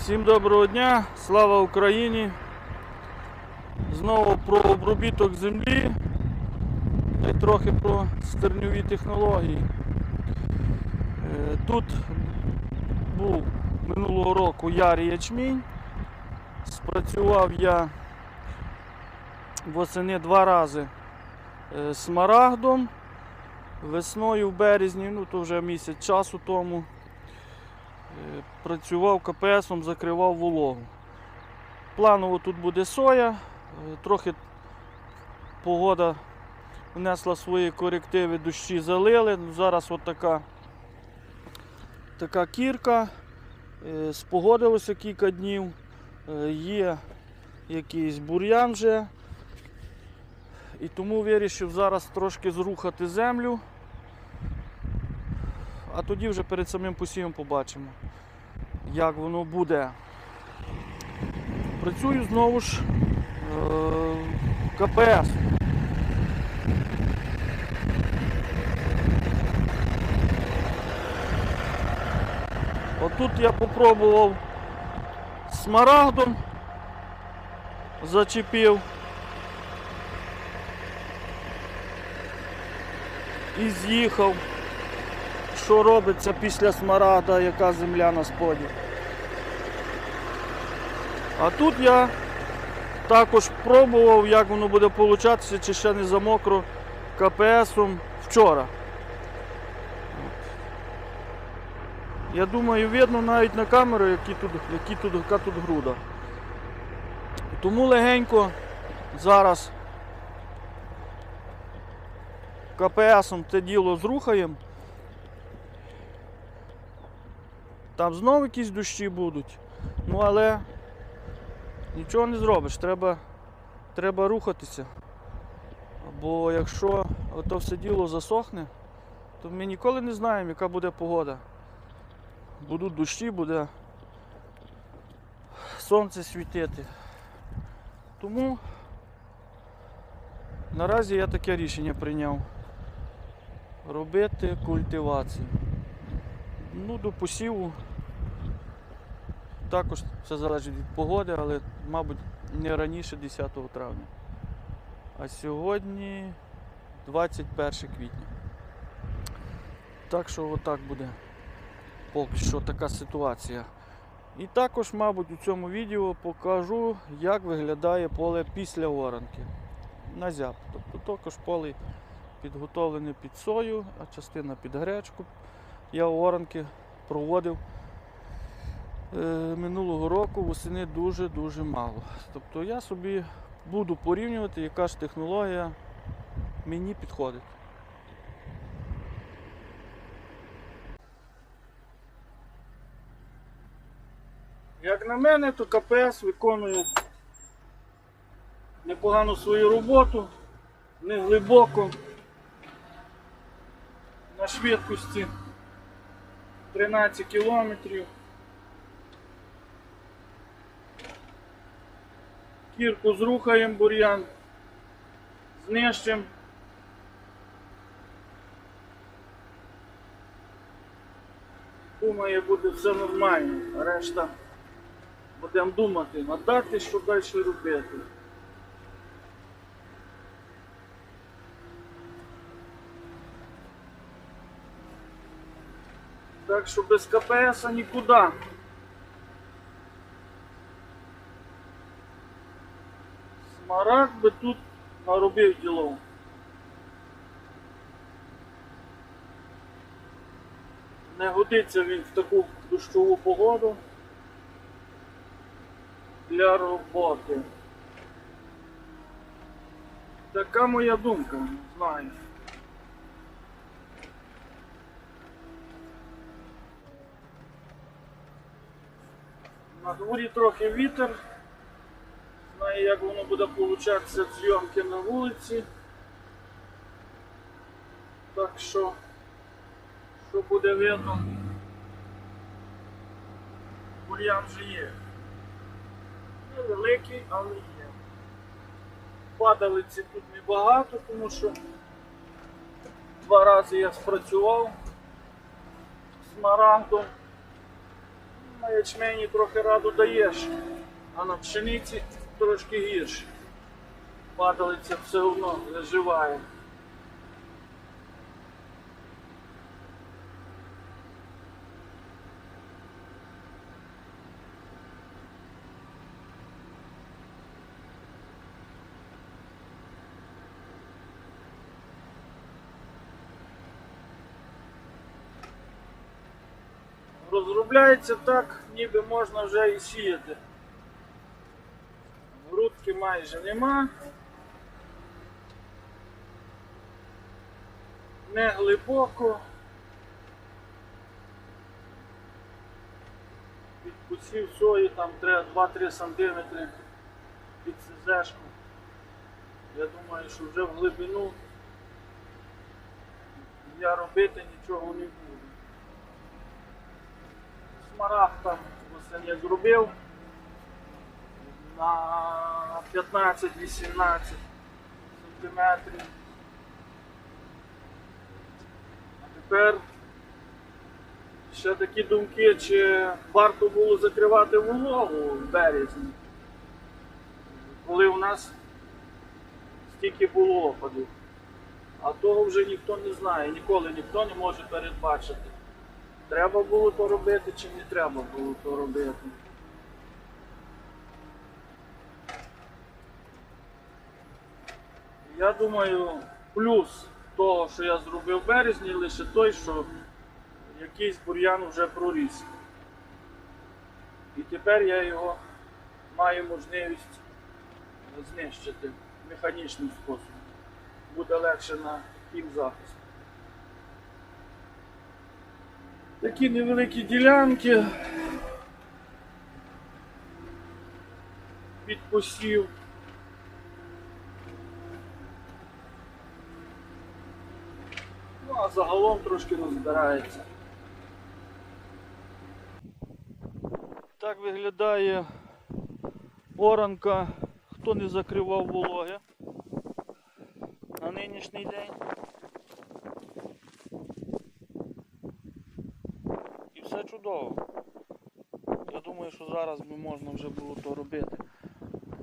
Всім доброго дня, слава Україні. Знову про обробіток землі і трохи про стерньові технології. Е, Тут був минулого року ярий ячмінь. Спрацював я восени два рази е, смарагдом. Весною в березні, ну то вже місяць часу тому. Е, Працював КПСом, закривав вологу. Планово тут буде соя, е, трохи погода внесла свої корективи, дощі залили. Зараз от така, така кірка. Е, Спогодилося кілька днів. Є якийсь бур'ян вже. І тому вирішив зараз трошки зрухати землю. А тоді вже перед самим посівом побачимо, як воно буде. Працюю знову ж е, КПС. Отут я попробував смарагдом, зачепив. І з'їхав що робиться після смарагда, яка земля на споді. А тут я також пробував, як воно буде получатися, чи ще не замокро КПСом вчора. Я думаю, видно навіть на камеру, які тут, які тут, яка тут груда. Тому легенько зараз КПСом це діло зрухаємо. Там знову якісь дощі будуть. Ну але нічого не зробиш, треба, треба рухатися. Бо якщо ото все діло засохне, то ми ніколи не знаємо, яка буде погода. Будуть дощі, буде сонце світити. Тому наразі я таке рішення прийняв. Робити культивацію. Ну, до посіву також все залежить від погоди, але, мабуть, не раніше 10 травня. А сьогодні 21 квітня. Так що отак буде поки що така ситуація. І також, мабуть, у цьому відео покажу, як виглядає поле після оранки. На зяб. Тобто також поле підготовлене під сою, а частина під гречку. Я оранки проводив минулого року восени дуже-дуже мало. Тобто я собі буду порівнювати, яка ж технологія мені підходить. Як на мене, то КПС виконує непогану свою роботу, не глибоко, на швидкості 13 кілометрів. Кірку зрухаємо бур'ян, знищимо. Думаю, буде все нормально, решта будемо думати, надати, що далі робити. Так що без КПС нікуди. Смарагд би тут наробив діло. Не годиться він в таку дощову погоду для роботи. Така моя думка, не знаю. На дворі трохи вітер. Знаю, як воно буде получатися зйомки на вулиці. Так що, що буде видно, бур'ян вже є. Невеликий, але є. Падалиці тут небагато, тому що два рази я спрацював з смарагдом. На ячмені трохи раду даєш, а на пшениці трошки гірше. Падалиця все одно виживає. Розробляється так, ніби можна вже і сіяти. Грудки майже нема. Не глибоко. Під кусів сої там треба 2-3 см під СЗшку. Я думаю, що вже в глибину я робити нічого не буду. Смарагд там восени зробив на 15-18 сантиметрів. А тепер ще такі думки, чи варто було закривати вологу в березні, коли у нас стільки було опадів. А того вже ніхто не знає, ніколи ніхто не може передбачити. Треба було то робити чи не треба було то робити. Я думаю, плюс того, що я зробив в березні, лише той, що якийсь бур'ян вже проріс. І тепер я його маю можливість знищити механічним способом. Буде легше на захист. Такі невеликі ділянки під посів. А загалом трошки розбирається. Так виглядає оранка, хто не закривав вологи на нинішній день. І все чудово. Я думаю, що зараз би можна вже було то робити.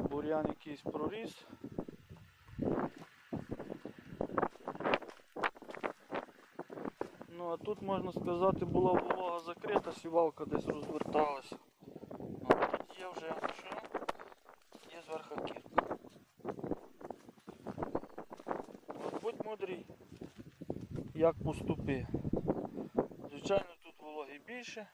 Бур'ян якийсь проріс. Ну тут можна сказати була волога закрита, сівалка десь розверталася. А тут є вже що? Є зверху кірка. От будь мудрий, як поступи. Звичайно, тут вологи більше.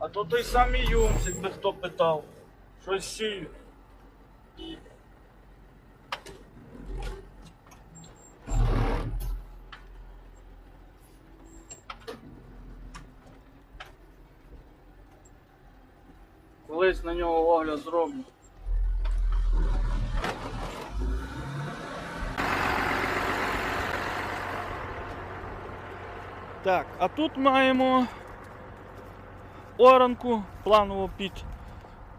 А то той самий Юмс, якби хто питав, щось сію. Колись на нього огляд зроблю. Так, а тут маємо оранку планово під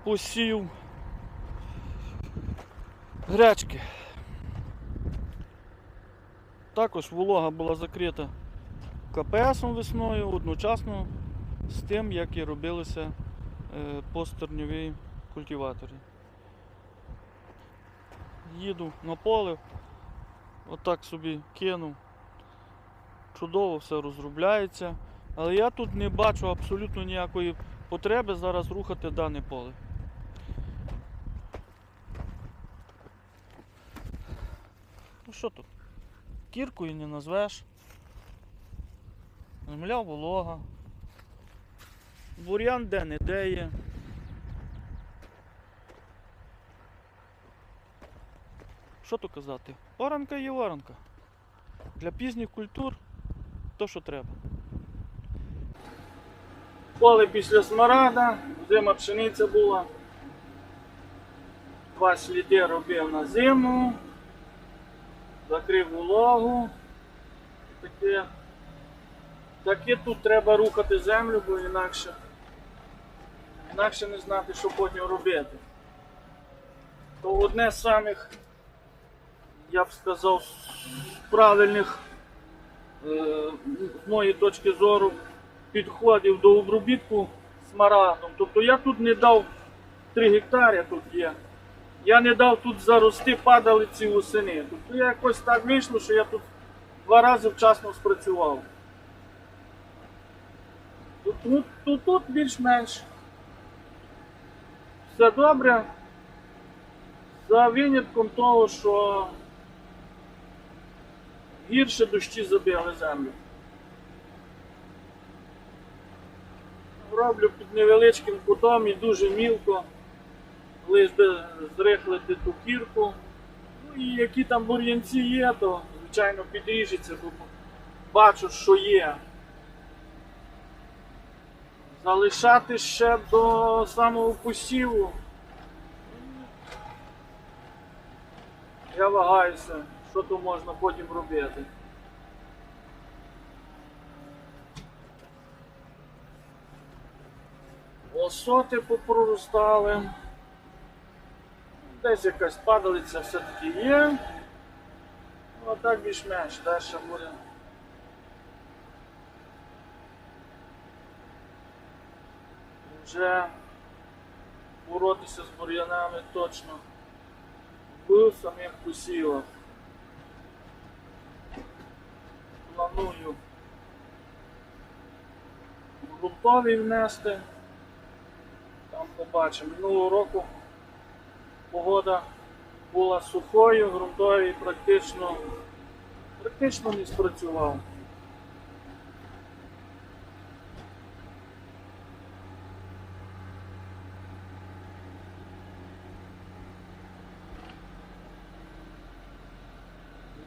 посів гречки. Також волога була закрита КПСом весною одночасно з тим, як і робилися е, постерньові культиватори. Їду на поле, отак собі кинув. Чудово все розробляється. Але я тут не бачу абсолютно ніякої потреби зараз рухати дане поле. Ну що тут? Кіркою не назвеш. Земля волога. Бур'ян де не де є. Що тут казати? Оранка є оранка. Для пізніх культур то, що треба. Поле після смарада, зима пшениця була. Два сліди робив на зиму, закрив вологу. Таке. Таки тут треба рухати землю, бо інакше, інакше не знати, що потім робити. То одне з самих, я б сказав, правильних е, з моєї точки зору підходів до обробітку смарагдом. Тобто я тут не дав 3 гектари тут є. Я не дав тут зарости падалиці восени. Тобто якось так вийшло, що я тут два рази вчасно спрацював. Тут, тут, тут, тут більш-менш все добре. За винятком того, що гірше дощі забили землю. Роблю під невеличким кутом і дуже мілко, лиш би зрихлити ту кірку. Ну і які там бур'янці є, то звичайно підріжеться, бо бачу, що є. Залишати ще до самого посіву. Я вагаюся, що то можна потім робити. Осоти попроростали. Десь якась падалиця все-таки є. Ну, так більш-менш, далі буде. Вже боротися з бур'янами точно в самих посівах. Планую грунтові внести. Там побачимо. Минулого року погода була сухою, ґрунтовий практично, практично не спрацював.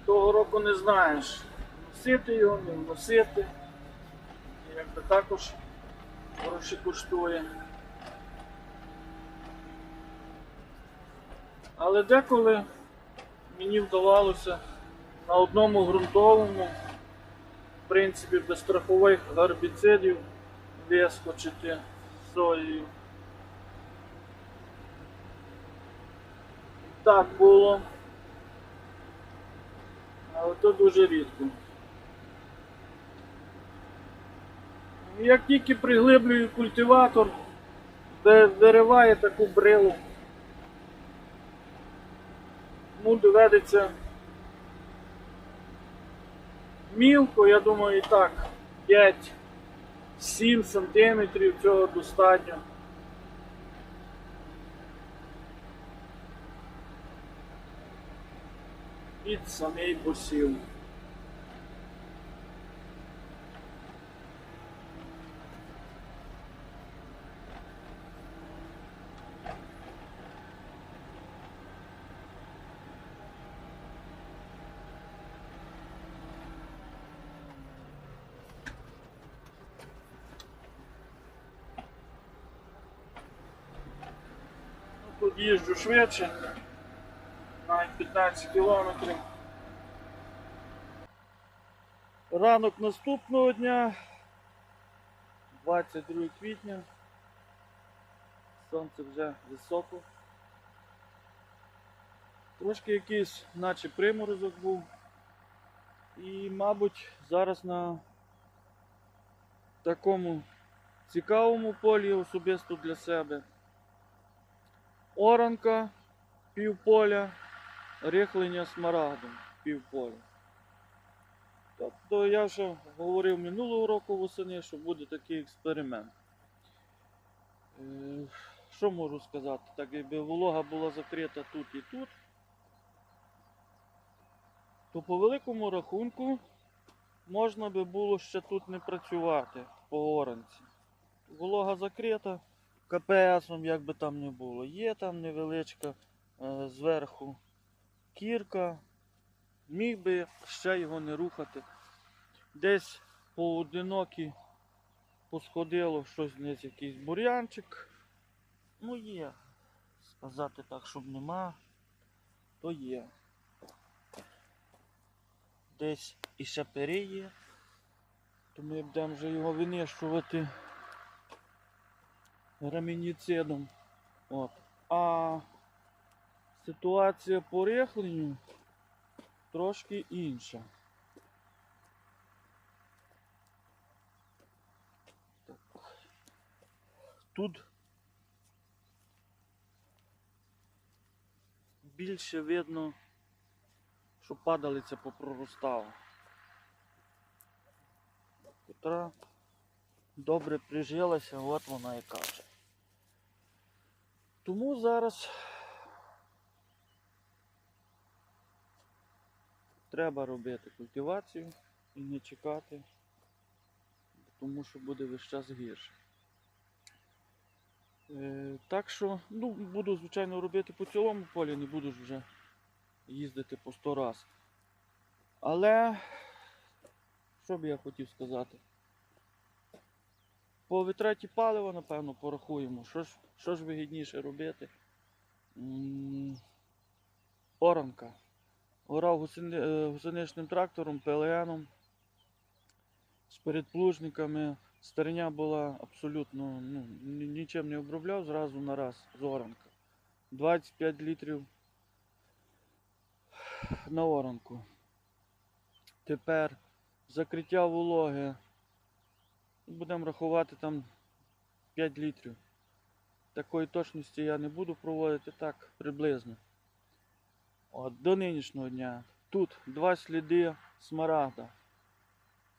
Того року не знаєш, носити його, не вносити. І Якби також гроші коштує. Але деколи мені вдавалося на одному ґрунтовому, в принципі, без страхових гарбіцидів вискочити соєю. Так було. Але то дуже рідко. Як тільки приглиблюю культиватор, вириває таку брилу, тому доведеться мілко, я думаю, і так, 5-7 сантиметрів цього достатньо. Під самий посів. Їжджу швидше, навіть 15 кілометрів. Ранок наступного дня, 22 квітня. Сонце вже високо. Трошки якийсь, наче приморозок був. І, мабуть, зараз на такому цікавому полі особисто для себе. Оранка, півполя, рихлення смарагдом півполя. Тобто я вже говорив минулого року восени, що буде такий експеримент. Е, Що можу сказати? Так якби волога була закрита тут і тут, то по великому рахунку можна би було ще тут не працювати по оранці. Волога закрита, КПСом, як би там не було. Є там невеличка е, зверху кірка, міг би ще його не рухати. Десь поодинокі посходило щось десь якийсь бур'янчик. Ну є. Сказати так, щоб нема, то є. Десь і шапери є. то ми будемо вже його винищувати рамініцидом. От. А ситуація по рихленню трошки інша. Тут більше видно, що падалиця попроростала. Котра добре прижилася, от вона і каже. Тому зараз треба робити культивацію і не чекати, тому що буде весь час гірше. Е, так що, ну, буду, звичайно, робити по цілому полі, не буду ж вже їздити по 100 раз. Але, що би я хотів сказати? По витраті палива, напевно, порахуємо. Що ж, що ж вигідніше робити? Оранка. Орав е, гусеничним трактором, ПЛНом, з передплужниками. Стариня була абсолютно ну, нічим не обробляв, зразу на раз з оранка. 25 літрів на оранку. Тепер закриття вологи. Будемо рахувати там 5 літрів. Такої точності я не буду проводити так приблизно. От, до нинішнього дня. Тут два сліди смарагда.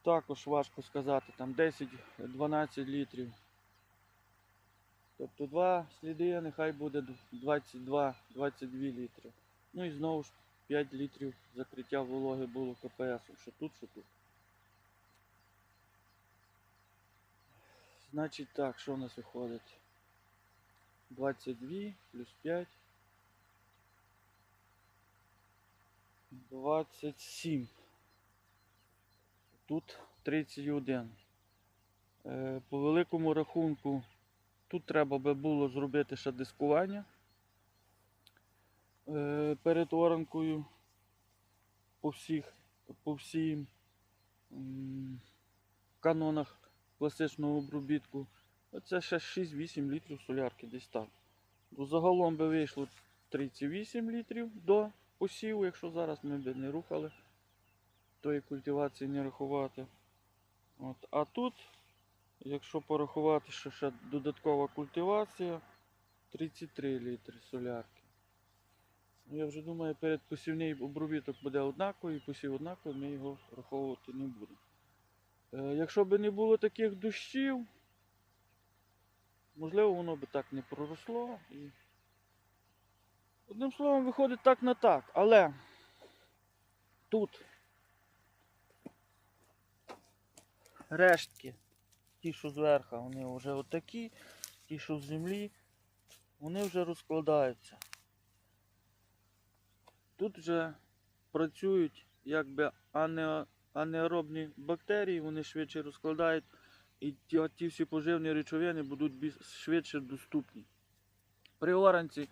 Також важко сказати, там 10-12 літрів. Тобто два сліди, нехай буде 22-22 літри. Ну і знову ж 5 літрів закриття вологи було КПС, що тут, що тут. Значить так, що у нас виходить? 22 плюс 5. 27. Тут 31. Е, По великому рахунку тут треба би було зробити ще дискування е, перед оранкою по всіх, по всім канонах класичного обробітку. Це ще 6-8 літрів солярки десь так. Загалом би вийшло 38 літрів до посіву, якщо зараз ми б не рухали, тої культивації не рахувати. От. А тут, якщо порахувати, що ще додаткова культивація, 33 літри солярки. Ну, Я вже думаю, перед посівний обробіток буде однаковий, посів однаковий, ми його враховувати не будемо. Е, Якщо б не було таких дощів, можливо, воно би так не проросло. І... Одним словом, виходить так на так. Але тут рештки, ті, що зверху, вони вже отакі, ті, що в землі, вони вже розкладаються. Тут вже працюють якби ане- анеробні бактерії, вони швидше розкладають, і ті, ті всі поживні речовини будуть швидше доступні. При оранці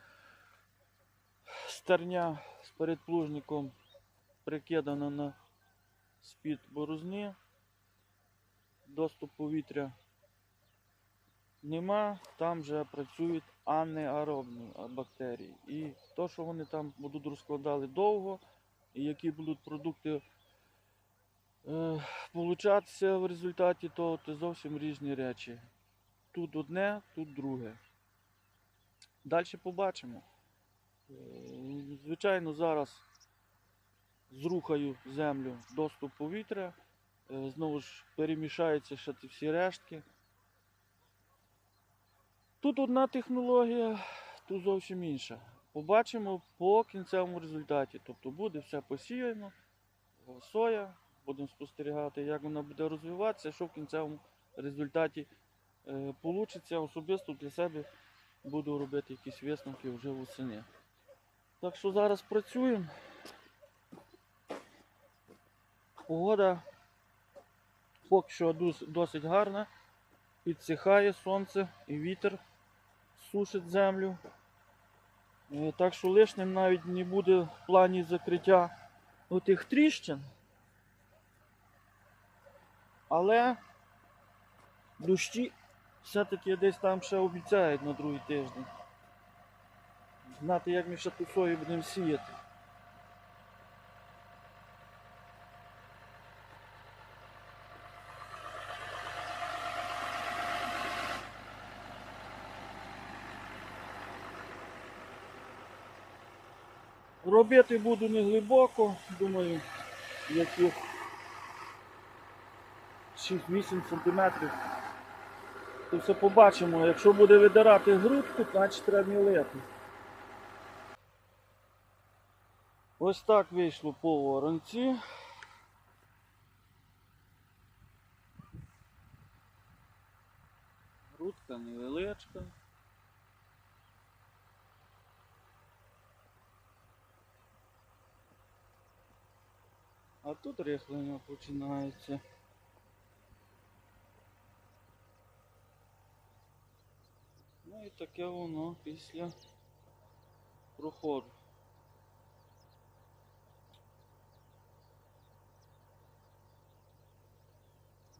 стерня з передплужником прикидана на з-під борозни. Доступ повітря нема, там вже працюють анеаробні бактерії. І то, що вони там будуть розкладали довго, і які будуть продукти получатися в результаті того, це зовсім різні речі. Тут одне, тут друге. Далі побачимо. Е, Звичайно, зараз зрухаю землю доступ повітря. Е, Знову ж перемішаються ще ці всі рештки. Тут одна технологія, тут зовсім інша. Побачимо по кінцевому результаті. Тобто буде все посіяно, е, соя, будемо спостерігати, як вона буде розвиватися, що в кінцевому результаті е, получиться. Особисто для себе буду робити якісь висновки вже восени. Так що зараз працюємо. Погода поки що досить гарна. Підсихає сонце і вітер сушить землю. Е, Так що лишнім навіть не буде в плані закриття отих тріщин. Але дощі все-таки десь там ще обіцяють на другий тиждень. Знати, як ми ще ту сою будемо сіяти. Робити буду не глибоко, думаю, яких 6-8 сантиметрів. То все побачимо. Якщо буде видирати грудку, значить треба мілити. Ось так вийшло по воронці. Грудка невеличка. А тут рихлення починається. Ну і таке воно після проходу.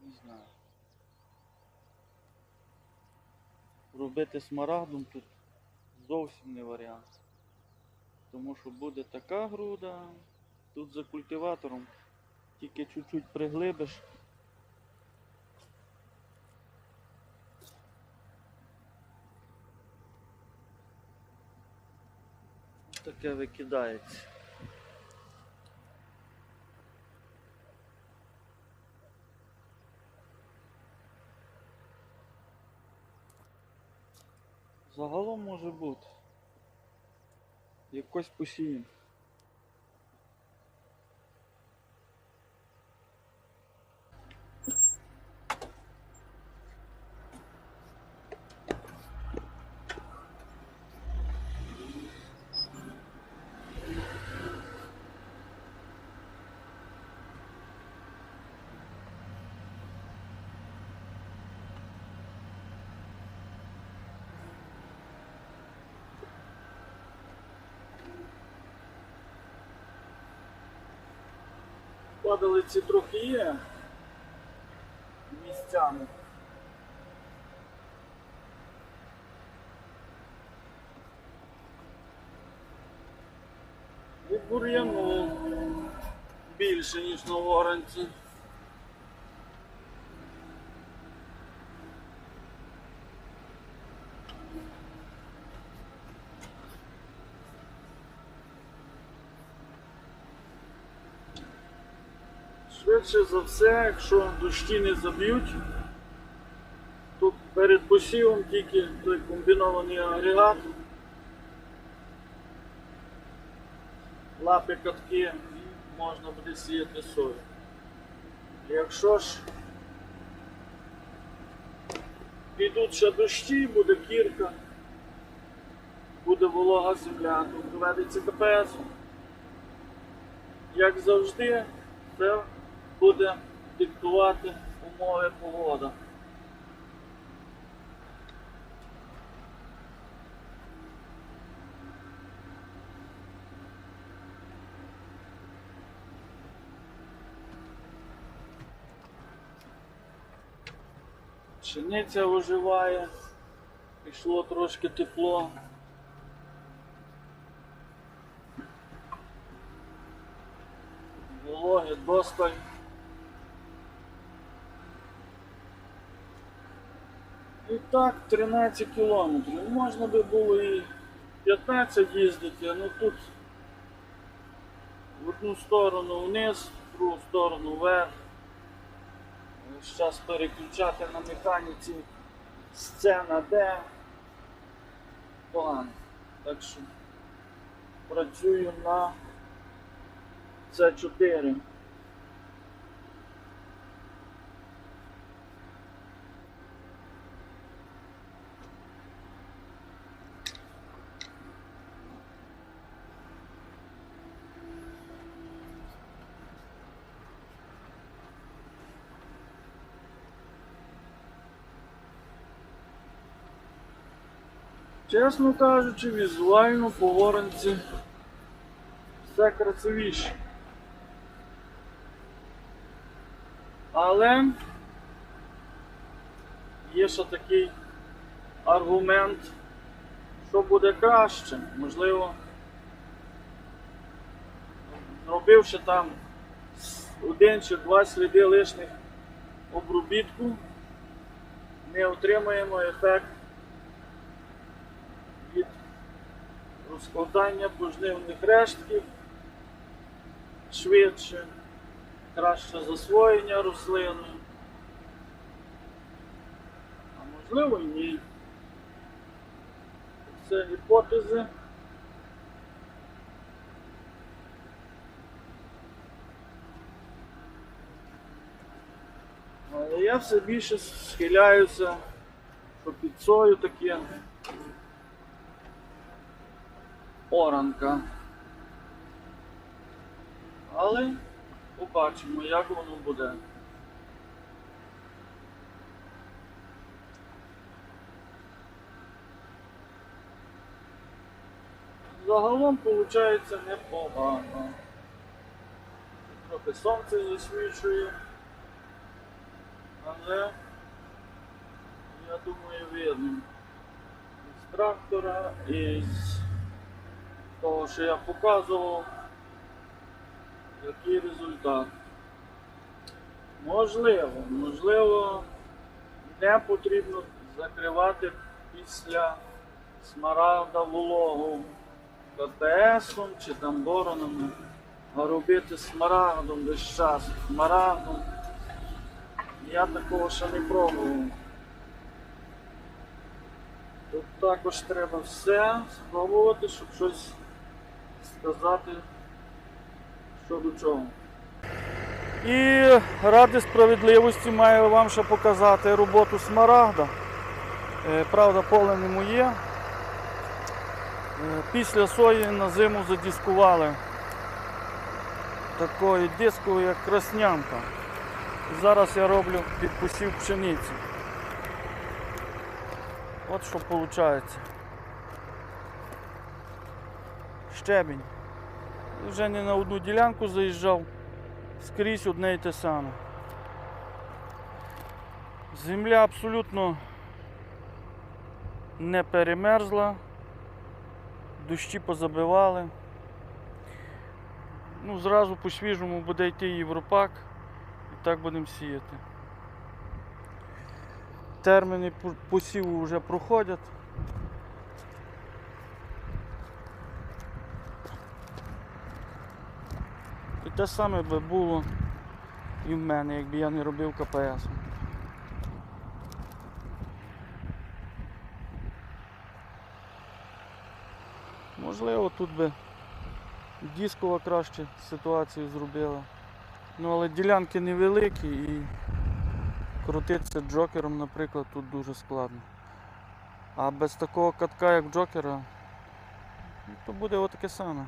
Не знаю. Робити смарагдом тут зовсім не варіант. Тому що буде така груда, тут за культиватором тільки чуть-чуть приглибиш. Таке викидається. Загалом може бути. Якось посіємо. Падалиці трохи є місцями. І бур'яну більше, ніж на воронці. Швидше за все, якщо дощі не заб'ють, то перед посівом тільки той комбінований агрегат, лапи катки можна буде сіяти сою. Якщо ж підуть ще дощі, буде кірка, буде волога земля, то проведеться КПС. Як завжди, це буде диктувати умови погода. Пшениця оживає, пішло трошки тепло. Вологи досталь. Так 13 кілометрів. Можна би було і 15 їздити, але тут в одну сторону вниз, в другу сторону вверх. Зараз переключати на механіці сцена Д. Погано. Так що працюю на С4. Чесно кажучи, візуально по воронці все красивіше. Але є ще такий аргумент, що буде краще. Можливо, зробивши там один чи два сліди лишних обробітку, не отримаємо ефект розкладання пожнивних рештків швидше, краще засвоєння рослини. А можливо і ні. Це гіпотези. Але я все більше схиляюся, що під сою таке оранка. Але побачимо, як воно буде. Загалом виходить непогано. Трохи сонце засвічує. Але я думаю видно. З трактора і того, що я показував, який результат. Можливо, можливо, не потрібно закривати після смарагда вологу КТСом чи там бороном, а робити смарагдом десь час. Смарагдом. Я такого ще не пробував. Тут також треба все спробувати, щоб щось сказати, що до чого. І ради справедливості маю вам ще показати роботу смарагда. Е, Правда, поле не моє. Е, Після сої на зиму задіскували такою дисковою, як краснянка. Зараз я роблю під посів пшениці. От що виходить. Щебінь. І Вже не на одну ділянку заїжджав, скрізь одне й те саме. Земля абсолютно не перемерзла, дощі позабивали. Ну, зразу по свіжому буде йти європак і так будемо сіяти. Терміни посіву вже проходять. Те саме би було і в мене, якби я не робив КПС. Можливо, тут би дискова краще ситуацію зробила. Ну, але ділянки невеликі і крутитися джокером, наприклад, тут дуже складно. А без такого катка, як джокера, ну, то буде отаке саме.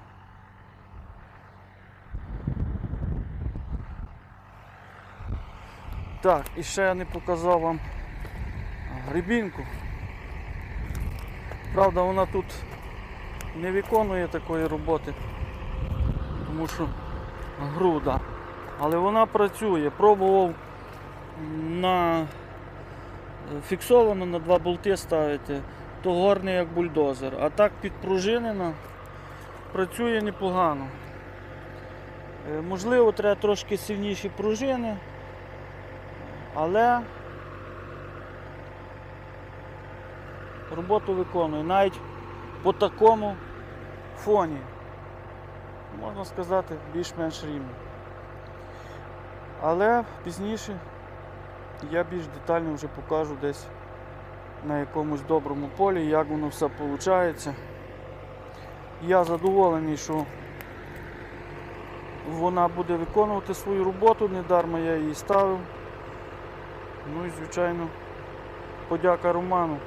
Так, і ще я не показав вам грибінку. Правда, вона тут не виконує такої роботи, тому що груда. Але вона працює. Пробував на фіксовано на два болти ставити, то горний як бульдозер. А так підпружинена, працює непогано. Е, Можливо, треба трошки сильніші пружини, але роботу виконує навіть по такому фоні. Можна сказати, більш-менш рівно. Але пізніше я більш детально вже покажу десь на якомусь доброму полі, як воно все виходить. Я задоволений, що вона буде виконувати свою роботу, недарма я її ставив. Ну і звичайно, подяка Роману